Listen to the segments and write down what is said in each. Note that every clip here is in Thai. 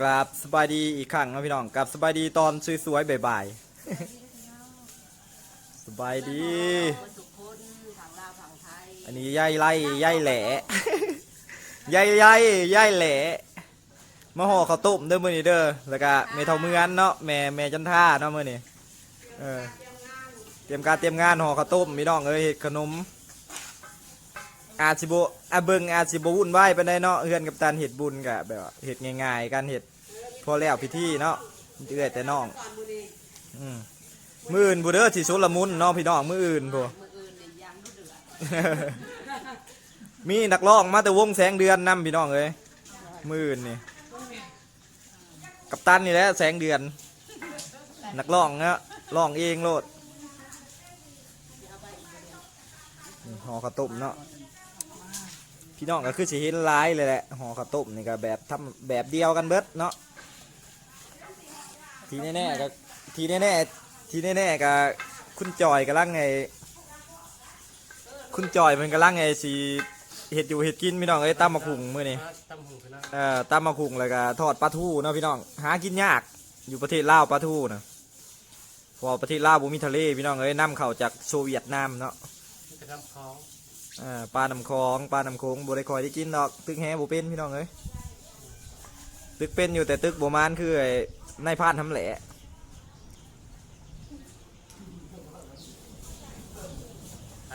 กราบสบายดีอีกครั้งเนาะพี่น้องกราบสบายดีตอนสวยๆบ่ายๆสบายดี ทุกคนทางลาวทางไทยอันนี้ย่ายไล่ย่ายแหล่ ย่ายย่ายย่ายแหล่มาห่อข้าวต้มเด้อมื้อนี้เด้อแล้วก็แม่เท่าเมือนเนาะแม่แม่จันท่าเนาะมื้อนี้เออเตรียมการเตรียมงานห่อข้าวต้มพี่น้องเอ้ยเฮ็ดขนม อาจสิบ่อาเบิงอาจสิบ่วุ่นวายปานใดเนาะเฮือนกับตันเฮ็ดบุญก็แบบว่าเฮ็ดง่ายๆการเฮ็ดพอแล้วพิธีเนาะเอื้อยแต่น้องอืมมืออื่นบ่เด้อสิสุละมุนเนาะพี่น้องมืออื่นพอมีนักร้องมาแต่วงแสงเดือนนำพี่น้องเอ้ยมื่นนี่กับตันนี่แหละแสงเดือน นักร้องเนาะร้องเองโลดห่อข้าวต้มเนาะ พี่น้องก็คือสิเห็นหลายเลยแหละห่อข้าวต้มนี่ก็แบบทำแบบเดียวกันเบิดเนาะทีแน่ๆก็ทีแน่ๆทีแน่ๆก็คุณจอยกำลังไงคุณจอยมันกำลังไงสีเห็ดอยู่เห็ดกินพี่น้องเอ้ยตำมะคุงมื้อนี้ตำหูไปแล้วเอ่อตำมะคุงแล้วก็ทอดปลาทูเนาะพี่น้องหากินยากอยู่ประเทศลาวปลาทูนะเพอประเทศลาวบ่มีทะเลพี่น้องเอ้ยนำเข้าจากโซเวียตนามเนาะจะทำของเอ่อปลาน้ำคลองปลาน้ำโขงบ่ได้คอยได้กินดอกตึกแฮบ่เป็นพี่น้องเอ้ยตึกเป็นอยู่แต่ตึกบ่มานคือไอ้นายพานทำแหละ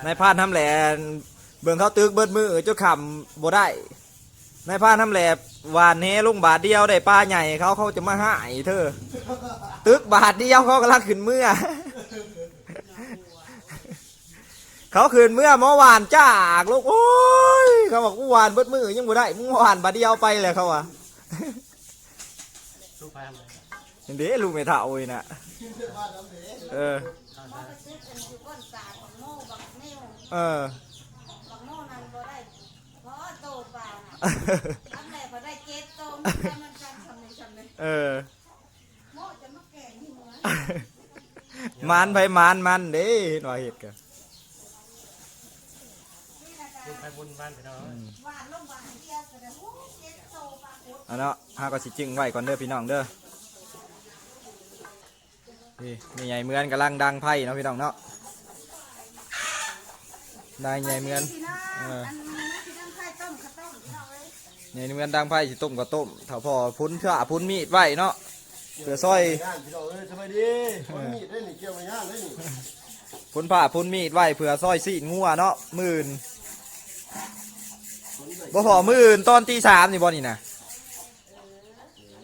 นายพานทำแหละเบิ่งเขาตึกเบิดมือเจ้าขำบ่ได้นายพานทำแหละหวานแฮลุงบาทเดียวได้ปลาใหญ่เขาเขาจะมาหายเธอ ตึกบาทเดียวเขากำลังขึ้นเมื่อ เขาคืนเมื่อเมื่อวานจากลูกโอ้ยเขาบอกกูวานเบิดมือยังบ่ได้มึงวานบาทเดียวไปเลยเขาว่ะเห็นด้ลูกไม่เท่าเลยนะเออเออเออมันไปมันมันเด้หนว่าเห็ดกัน บุญไปบุญบ้านไปเนาะหวานลงหวานเดียวก็ได้โอ้เจ็ดโตปลาโคตรเอาเนาะห้าก็สิจึงไว้ก่อนเด้อพี่น้องเด้อนี่มีใหญ่เมือนกำลังดังไพ่เนาะพี่น้องเนาะได้ใหญ่เมือนพี่น้องเอออันนี้พี่น้องไข่ต้มข้าวต้มพี่น้องเอ้ยใหญ่เมือนดังไพ่สิต้มก็ต้มถ้าพอพุ้นเพื่อพุ้นมีดไว้เนาะเพื่อซอยย่านพี่น้องเอ้ยสบายดีคนมีดได้นี่เกี่ยวมาย่านได้นี่พุ้นผ้าพุ้นมีดไว้เพื่อซอยซีนงัวเนาะหมื่น บ่พอมื่นตอนตีสามนี่บ่นี่นะ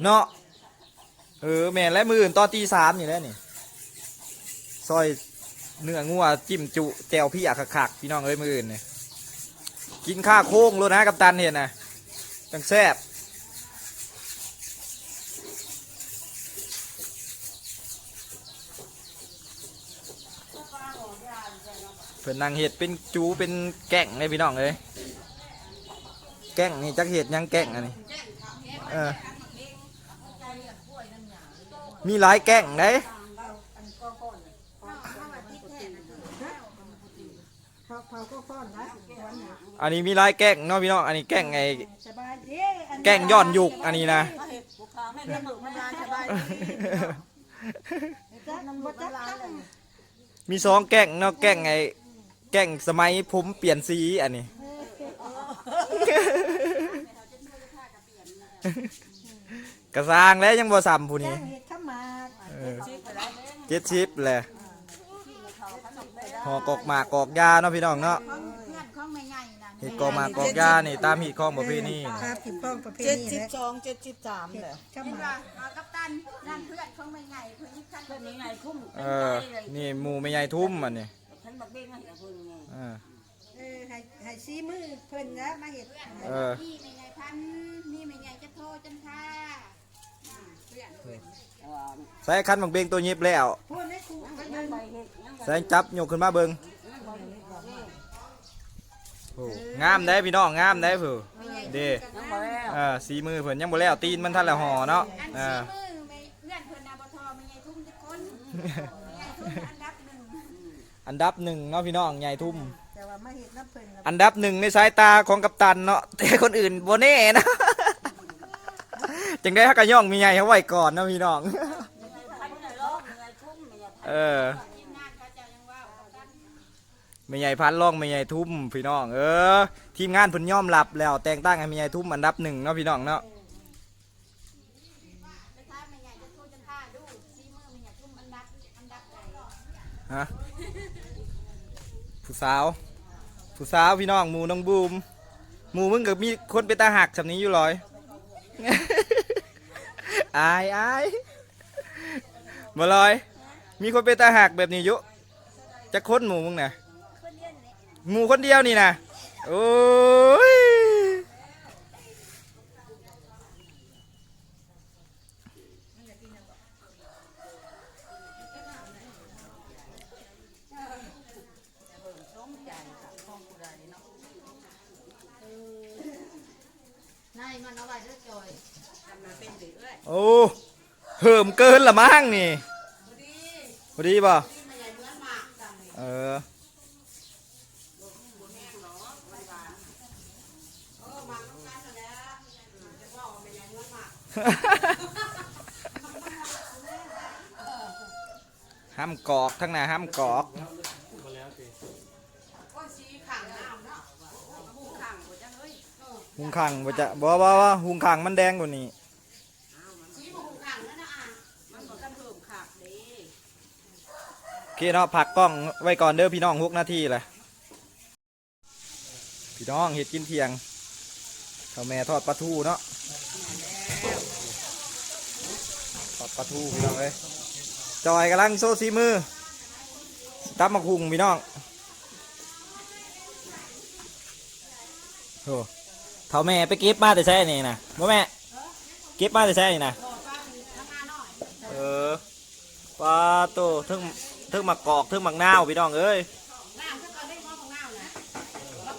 เนาะเออแม่นและมื่นตอนตีสามนี่แหล้วนี่ซอยเนื้องัวจิ้มจุแจวพี่อักคักๆพี่น้องเอ้ยมื่นเนี่ยกินข้าโค้งเลยนะกับตันเห็นนะจังแซ่บเพิ่นนางเห็ดเป็นจูเป็นแก่งเลยพี่น้องเอ้ย แก่งนี่จักเห็ดยังแก่งอันนี้เออมีหลายแก่งเด้อันนี้มีหลายแก่งเนาะพี่น้อง อันนี้แก่งไงแก่งย้อนยุคอันนี้นะมีสองแก่งเนาะแก่งไงแก่งสมัยผมเปลี่ยนสีอันนี้ กระซางแล้วยังบ่ซ้ำผู้จันี้กเห็ดข้าวหมากเออเจ็ดชิปแหละหอกอกหมากกอกยาเนาะพี่น้องเนาะของเพื่อนของแม่ใหญ่นั่นเห็ดกอกหมากกอกยานี่ตามหีดคล้องประเพณีนี่ครับสิบป้องประเพเจ็ดณีสิบแหละสองเจ็ดสิบสามเลยข้าวเห็นหมาว่ากเอากัปตันนั่นเพื่อนของแม่ใหญ่เพื่อนที่ขั้นเป็นใหญ่คุ้มเออนี่หมูไม่ใหญ่ทุ่มอันนี้ฉันบักเบ้งให้กับเพื่อนไง เออเออให้ให้ซีมือเพิ่นนะมาเห็ดเออ นี่แม่ใหญ่พันนี่แม่ใหญ่จะโทรจันทาเพื่อนเพื่อนใส่คันบักเบงตัวยิบแล้ว พูดให้ครูไปเดินใส่จับยกขึ้นมาเบิ่งโอ้งามได้พี่น้องงามได้เผื่อเด้เออสีมือเพิ่นยังบ่แล้วตีนมันทันละห่อเนาะอันเอซีอมือแม่เพื่อนเพื่อนนาบทอแม่ใหญ่ทุ่มทุกคนแม่ใหญ่ทุ่มอันดับหนึ่งอันดับหนึ่งเนาะพี่น้องใหญ่ทุ่มแต่ว่า มาเห็ดน้ำเพิ่นกับอันดับหนึ่งในสายตาของกัปตันเนาะแต่คนอื่นโบเน่นะจังได้ฮักกะย่องมีใหญ่เขาไว้ก่อนเนาะพี่น้อง เออไม่ใหญ่พันล่องไม่ใหญ่ทุ่มพี่น้อง เออ ทีมงานเพิ่นยอมรับแล้ว แต่งตั้งให้ไม่ใหญ่ทุ่มอันดับหนึ่งเนาะพี่น้องเนาะฮะผู้สาว ผู้สาวพี่น้องหมูน้องบูมหมูมึงกับมีคนเป็นตาหักสำนี้อยู่ลอยอายอายมาลอย มีคนเป็นตาหักแบบนี้อยุจะค้นหมูมึงนะหมูคนเดียวนี่นะโอ้ย นายมันเอาไว้ด้วยจอย โอ้ เหิมเกินละมั้งนี่พอดีป่ะเออห้ามเกามกอกทั้งหน้าห้ามกอกาแล้วสิโอ้ยสีขังน้ำเนาะหูขังหมดจังเฮ้ยหุงขังบ่จะบ่บ่บ่หุงขังมันแดงกว่านี้ สีบ่หูขังนั่นนะอะมันบ่กันเพิ่มขักเด้ โอ เคเนาะพักกล้องไว้ก่อนเด้อพี่น้องหกนาทีแหละพี่น้องเห็ดกินเทียงข้าวแม่ทอดปลาทูเนาะทอดปลาทูพี่น้องเอ้ยจอยกำลังโซ่ซีมือตับมะคุงพี่น้องโอ้เท่าแม่ไปเก็บมาแต่แช่นี่นะบ่าแม่เก็บมาแต่แช่นี่นะเออปลาโตทึ่ง ทึ่งมักอกทึ่งมักนาวพี่น้องเอ้ยใส่ของน้ำนะบ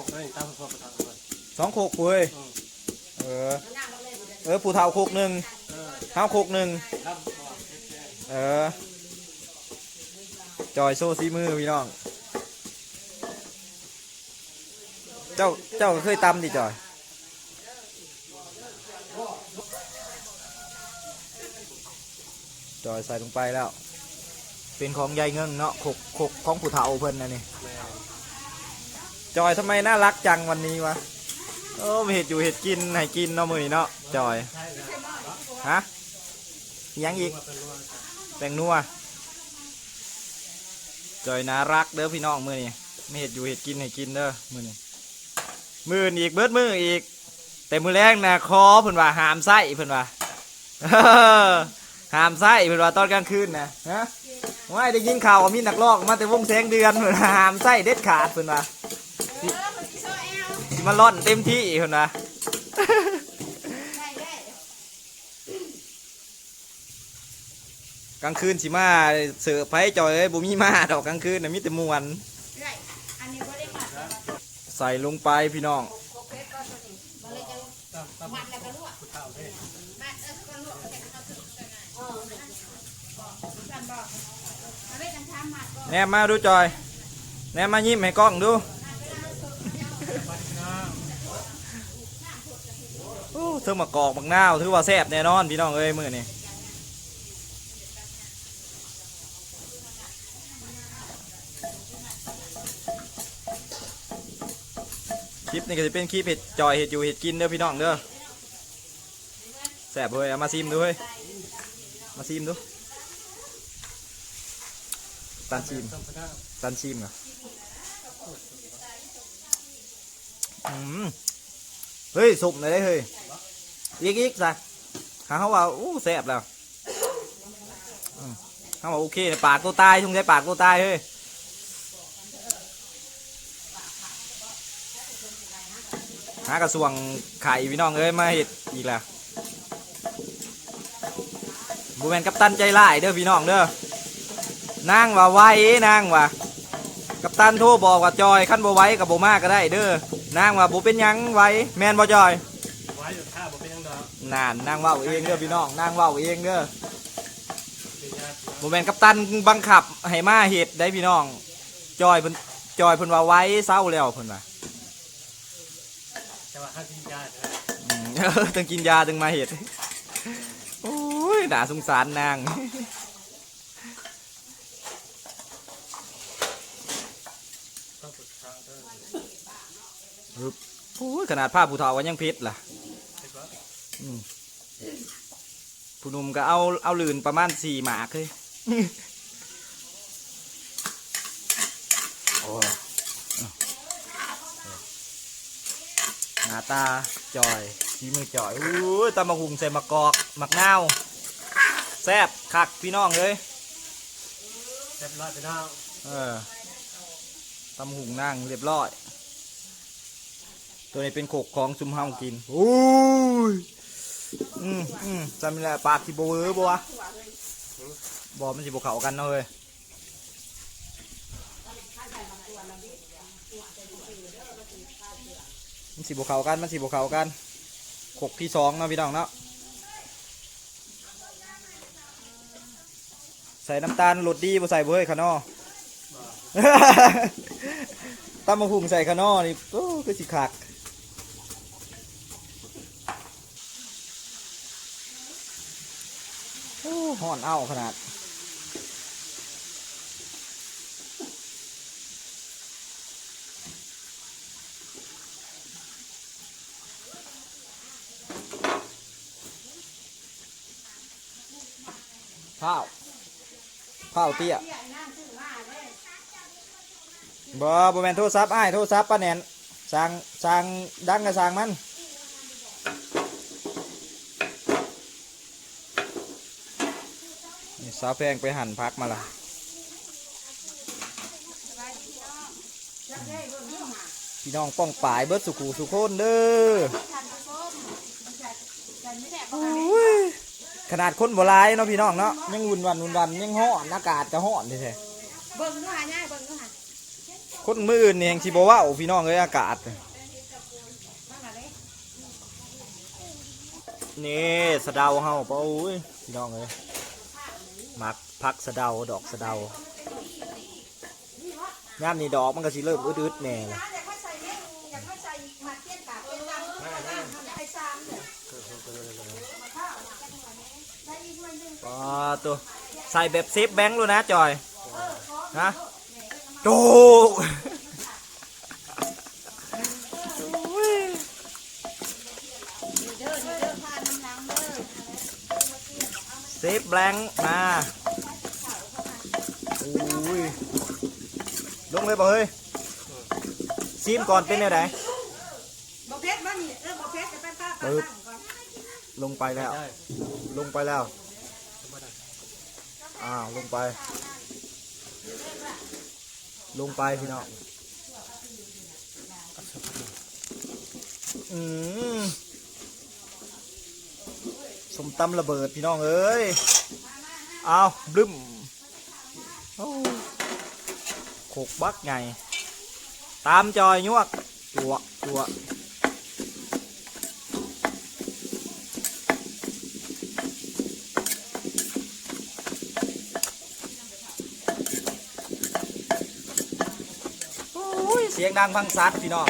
ักเลยตามพวกประธานก่อนสองโคกเว้ยเออ เออผู้เฒ่าโคกหนึ่งเท้าโคกหนึ่งเออ จอยโซ่ซีมือพี่น้อง เจ้าเจ้าเคยตำดิจอยจอยใส่ลงไปแล้ว เป็นของยายเงิงเนาะโคกโคกของผู้เฒ่าเพิ่นนะนี่จอยทำไมน่ารักจังวันนี้วะโอ้เห็ดอยู่เห็ดกินให้กินเนาะมือเนาะจอยฮะยังอีกมาเป็นว่าแปลงนัวจอยน่ารักเด้อพี่น้องมือนี้ไม่เห็ดอยู่เห็ดกินให้กินเด้อมือนี้ มือนี้อีกเบิดมืออีก แต่มือแรกนะคอเพิ่นว่าหามไส้เพิ่นว่าหามไส้เพิ่นว่าตอนกลางคืนนะฮะไม่ได้ยินข่าวว่ามีนักลอกมาแต่วงแสงเดือนเพิ่นหามไส้เด็ดขาดเพิ่นว่ามันสิโซแอลสิมาล่อนเต็มที่เพิ่นว่าได้กลางคืนสิมาเสือไผจอยบ่มีมาดอกกลางคืนน่ะมีแต่มวนนี้บ่ได้มัดเลยว่า ใส่ลงไปพี่น้องแม่มาเล่นกันทำมัดก็แนมมาดูจอย แนมมายิ้มให้กล้องดูโอ้เธอมากอกบักนาวถือว่าแซ่บแน่นอนพี่น้องเอ้ยมือนี้ คลิปนี้ก็จะเป็นคลิปเห็ดจอยเห็ดอยู่เห็ดกินเด้อพี่น้องเด้อแซ่บเฮ้ยเอามาซิมดูเฮ้ยมาซิมดูตันซิมตันชิมเหรออืมเฮ้ยสุกเลยได้เฮ้ยอีกอีกซะหาเขาว่าอู้แซ่บแล้วเขาว่าโอเคปากตัวตายทุ่งใช้ปากตัวตายเฮ้ย หากระสวงไข่พี่น้องเอ้ยมาเห็ดอีกแล้วบูแมนกัปตันใจร้ายเด้อพี่น้องเด้อนางว่าไว้นางว่ากัปตันโทรบอกว่าจอยขั้นบ่ไว้กับบ่มาก็ได้เด้อนางว่าบ่เป็นหยังไว้แม่นบ่จอยไว้อยู่ท่าบ่เป็นยังดอกนานนางเว้าเองเด้อพี่น้องนางเว้าเองเด้อเป็นญาติพี่น้องโมแมนกัปตันบังคับให้มาเฮ็ดได้พี่น้อง จอยเพิ่นจอยเพิ่นว่าไว้เศร้าแล้วเพิ่นว่า แต่ว่าห้ากินยาเนี่ย อืม ต้องกินยาถึงมาเฮ็ดโอ้ยหนาสงสารนางโอ้ยขนาดผ้าผู้เฒ่าก็ยังพิษล่ะผู้หนุ่มก็เอาเอาลื่นประมาณสี่หมากเลยโอ้ หน้าตาจอยชีมือจอยอู้ยตำมะหุงใส่มะกอกมะนาวแซ่บคักพี่น้องเลยเรียบร้อยไปแล้วเออตำหุงนั่งเรียบร้อย ตัวนี้เป็นโขกของซุมเฮากินโอ้ยอืมอืมจำไม่ได้ปากสิบเวอร์บัวะบอมันสิบเขากันเนาะเว้ย มันสิบเขากัน มันสิบเขากันโขกที่สองนะพี่น้องเนาะใส่น้ำตาลโรดดีบ่ใส่บ่เฮ้ยขนอตำมมะพุงใส่ขะนอนี่โอ้คือสิคักโอ้ห่อนเอาขนาด ข้าวข้าวเตี้ยบ่บ่แมนโทรศัพท์อ้โทรศัพท์ป้าแนนสั่งสั่งดังก็สั่งมันนี่สาวแพงไปหั่นพักมาละพี่น้องป้องปายเบิดสุขูสุโคนเด้อ ขนาดคนโบราณเนาะพี่น้องเนาะยังวุ่นวันวุ่นวันยังห่อนอากาศก็ห่อนแท้เบิ่งดูหาง่ายเบิ่งดูหาๆคนมืออื่นนี่ยังสิบ่เว้าพี่น้องเอ้ยอากาศนี่สะเดาเฮาปะโอ้ยพี่น้องเอ้ยมักพักสะเดาดอกสะเดาย่ามนี่ดอกมันก็สิเริ่มอึดๆแน่เลย อยากให้ใส่เม็ดอยากให้ใส่หมักเตี้ยนกากเป็นดำอยากให้ซ้ำเนี่ย ปาตัวใส่แบบเซฟแบงค์เลยนะจอยนะโจกเด้อเด้อพาน้ำล้างเด้อเซฟแบงค์มาโอ้ยลงเลยบ่เฮ้ยซีมก่อนเป็นแนวไหนบ่เพชรบ่นี่เออบ่เพชรจะเป็นผ้าผ้าก่อนลงไปแล้ว ลงไปแล้ว อ้าวลงไป ลงไปพี่น้องอืมสมตำระเบิดพี่น้องเอ้ยอ้าวบึ้มโอ้โขกบักไงตามจอยยวกจัวจัวโอ้ยเสียงดังฟังซัดพี่น้อง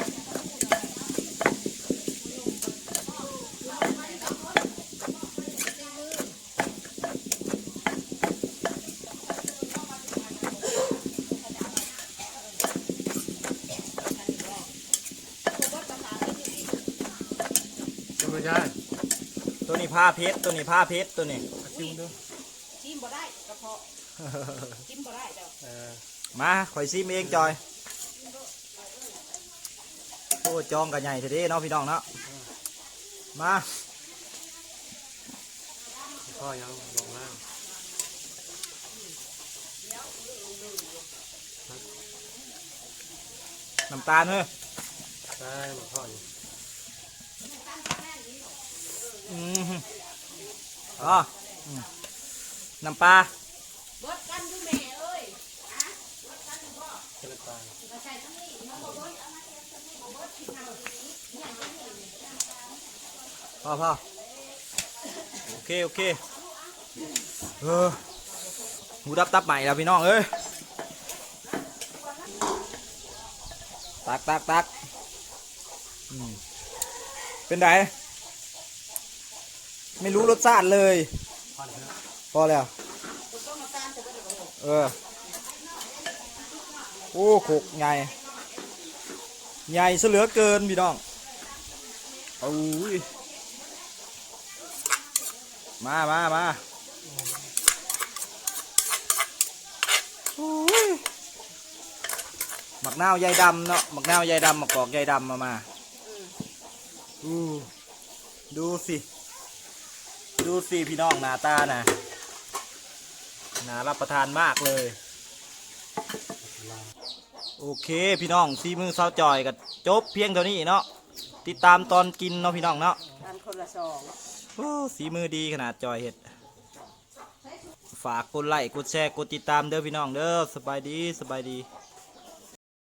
จะไม่ได้ตัวนี้ผ้าเพชรตัวนี้ผ้าเพชรตัวนี้อาชิมดูจิ้มบ่ได้กระเพาะจิ้มบ่ได้เจ้าเออมาข่อยซิมเองจอยโอ้จองกันใหญ่ทีเดีเนาะพี่น้องเนาะมาพ่อยังลงล่างน้ำตาลเฮ้ยได้หมดพ่ออยู่อืมฮึอ๋ออืมน้ำปลาบดกันดูแม่เอ้ยเป็นน้ำตาลมาใส่ทั้ง พ่อพ่อโอเค โอเคเออหูดับตับใหม่แล้วพี่น้องเอ้ยตักตักตักเป็นไงไม่รู้รสชาติเลย พอแล้วเออ โอ้ขกใหญ่ ใหญ่ซะเหลือเกินพี่น้องโอ้ยมามามาโอ้ยหมักนาวใยดำเนาะหมักนาวใยดำหมักกอกใยดำมามาอู้ดูสิ ดูสิพี่น้องหน้าตานะน่ารับประทานมากเลย โอเคพี่น้องซีมือเศร้าจอยกับจบเพียงเท่านี้เนาะติดตามตอนกินเนาะพี่น้องเนาะทานคนละสองโอ้สีมือดีขนาดจอยเห็ด ฝากกดไลค์กดแชร์กดติดตามเด้อพี่น้องเด้อสบายดีสบายดี